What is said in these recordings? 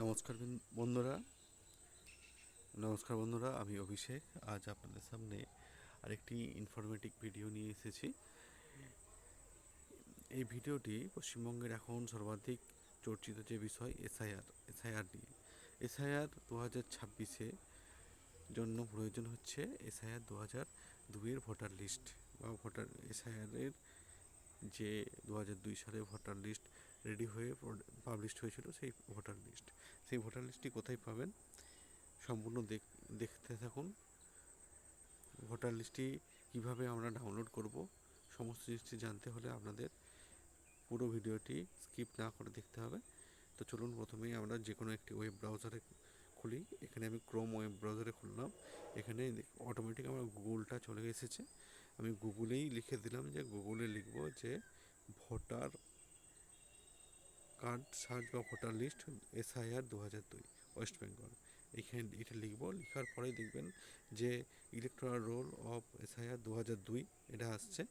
নমস্কার বিন- বন্ধুরা। নমস্কার বন্ধুরা, আমি অভিষেক। আজ আপনাদের সামনে আরেকটি ইনফরমেটিভ ভিডিও নিয়ে এসেছি। এই ভিডিওটি পশ্চিমবঙ্গের এখন সর্বাধিক চর্চিত যে বিষয় এসআইআর এসআইআর নিয়ে এসআইআর দু হাজার ছাব্বিশে জন্য প্রয়োজন হচ্ছে এসআইআর দু হাজার দুইয়ের ভোটার লিস্ট বা ভোটার এসআইআরের যে দু হাজার দুই সালে ভোটার লিস্ট রেডি হয়ে পাবলিশড হয়েছিল সেই ভোটার লিস্ট সেই ভোটার লিস্টটি কোথায় পাবেন সম্পূর্ণ দেখ, দেখতে থাকুন। ভোটার লিস্টটি কীভাবে আমরা ডাউনলোড করব, সমস্ত জিনিসটি জানতে হলে আপনাদের পুরো ভিডিওটি স্কিপ না করে দেখতে হবে। তো চলুন প্রথমেই আমরা যে কোনো একটি ওয়েব ব্রাউজারে খুলি। এখানে আমি ক্রোম ওয়েব ব্রাউজারে খুললাম। এখানে অটোমেটিক আমার গুগলটা চলে এসেছে। আমি গুগলেই লিখে দিলাম যে গুগলে লিখব যে ভোটার কার্ড সার্চ বা ভোটার লিস্ট, এসআইআর দু হাজার দুই, ওয়েস্ট বেঙ্গল। এইখানে এটা লিখব, লেখার পরেই দেখবেন যে ইলেকট্রাল রোল অফ এসআইআর দু হাজার দুই এটা আসছে।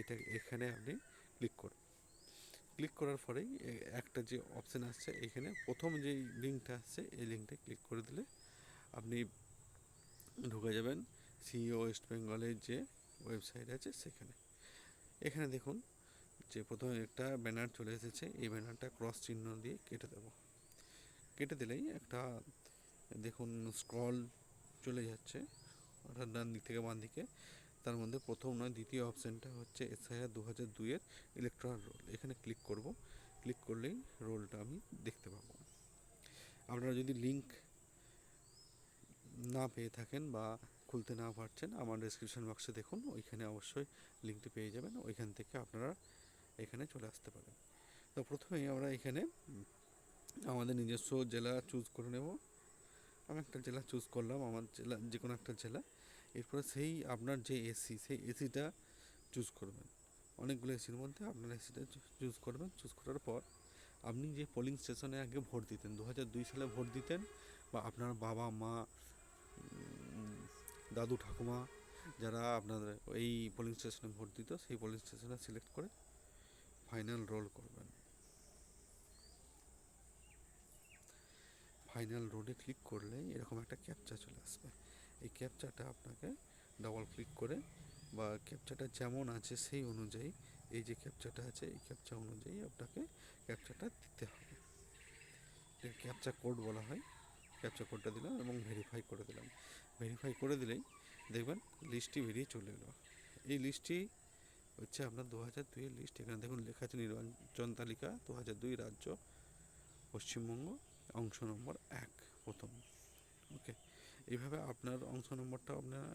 এটা এখানে আপনি ক্লিক করুন। ক্লিক করার পরেই একটা যে অপশান আসছে, এখানে প্রথম যে লিঙ্কটা আসছে, এই লিঙ্কটা ক্লিক করে দিলে আপনি ঢুকে যাবেন। সিইও ওয়েস্ট বেঙ্গলের যে ওয়েবসাইট আছে, সেখানে। এখানে দেখুন যে প্রথমে একটা ব্যানার চলে এসেছে, এই ব্যানারটা ক্রস চিহ্ন দিয়ে কেটে দেবো। কেটে দিলেই একটা, দেখুন স্ক্রল চলে যাচ্ছে, অর্থাৎ ডান দিক থেকে বাম দিকে। তার মধ্যে প্রথম নয়, দ্বিতীয় অপশানটা হচ্ছে এসআইআর দু হাজার দুইয়ের ইলেকট্রাল রোল এখানে ক্লিক করব। ক্লিক করলেই রোলটা আমি দেখতে পাবো। আপনারা যদি লিঙ্ক না পেয়ে থাকেন বা খুলতে না পারছেন, আমার ডেসক্রিপশন বক্সে দেখুন, ওইখানে অবশ্যই লিঙ্কটি পেয়ে যাবেন। ওইখান থেকে আপনারা এখানে চলে আসতে পারেন। তো প্রথমেই আমরা এখানে আমাদের নিজস্ব জেলা চুজ করে নেব। আমি একটা জেলা চুজ করলাম, আমার জেলা যে কোনো একটা জেলা। এরপরে সেই আপনার যে এসি সেই এসিটা চুজ করবেন। অনেকগুলো এসির মধ্যে আপনার এসিটা চুজ করবেন। চুজ করার পর আপনি যে পোলিং স্টেশনে আগে ভোট দিতেন দু হাজার দুই সালে ভোট দিতেন বা আপনার বাবা, মা দাদু, ঠাকুমা, যারা আপনাদের এই পোলিং স্টেশনে ভোট দিত, সেই পোলিং স্টেশনে সিলেক্ট করে ফাইনাল রোল করবেন। ফাইনাল রোডে ক্লিক করলে এরকম একটা ক্যাপচা চলে আসবে। এই ক্যাপচাটা আপনাকে ডবল ক্লিক করে বা ক্যাপচাটা যেমন আছে সেই অনুযায়ী এই যে ক্যাপচাটা আছে, এই ক্যাপচা অনুযায়ী আপনাকে ক্যাপচাটা দিতে হবে। ক্যাপচা কোড বলা হয়। ক্যাপচা কোডটা দিলাম এবং ভেরিফাই করে দিলাম। ভেরিফাই করে দিলেই দেখবেন লিস্টটি বেরিয়ে চলে এলো। এই লিস্টটি হচ্ছে আপনার দু হাজার দুইয়ের লিস্ট এখানে দেখুন লেখা আছে নির্বাচন তালিকা, দু হাজার দুই রাজ্য, পশ্চিমবঙ্গ, অংশ নম্বর এক, প্রথম। ওকে? এইভাবে আপনার অংশ নম্বরটা আপনারা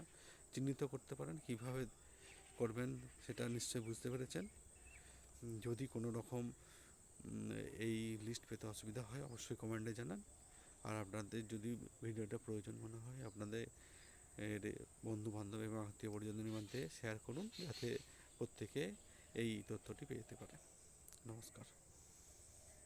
চিহ্নিত করতে পারেন, কীভাবে করবেন সেটা নিশ্চয়ই বুঝতে পেরেছেন। যদি কোনো রকম এই লিস্ট পেতে অসুবিধা হয়, অবশ্যই কমেন্টে জানান। আর আপনাদের যদি ভিডিওটা প্রয়োজন মনে হয়, আপনাদের বন্ধু বান্ধব এবং আত্মীয় পরিজনের মধ্যে শেয়ার করুন, যাতে প্রত্যেকে এই তথ্যটি পেতে পারে। নমস্কার।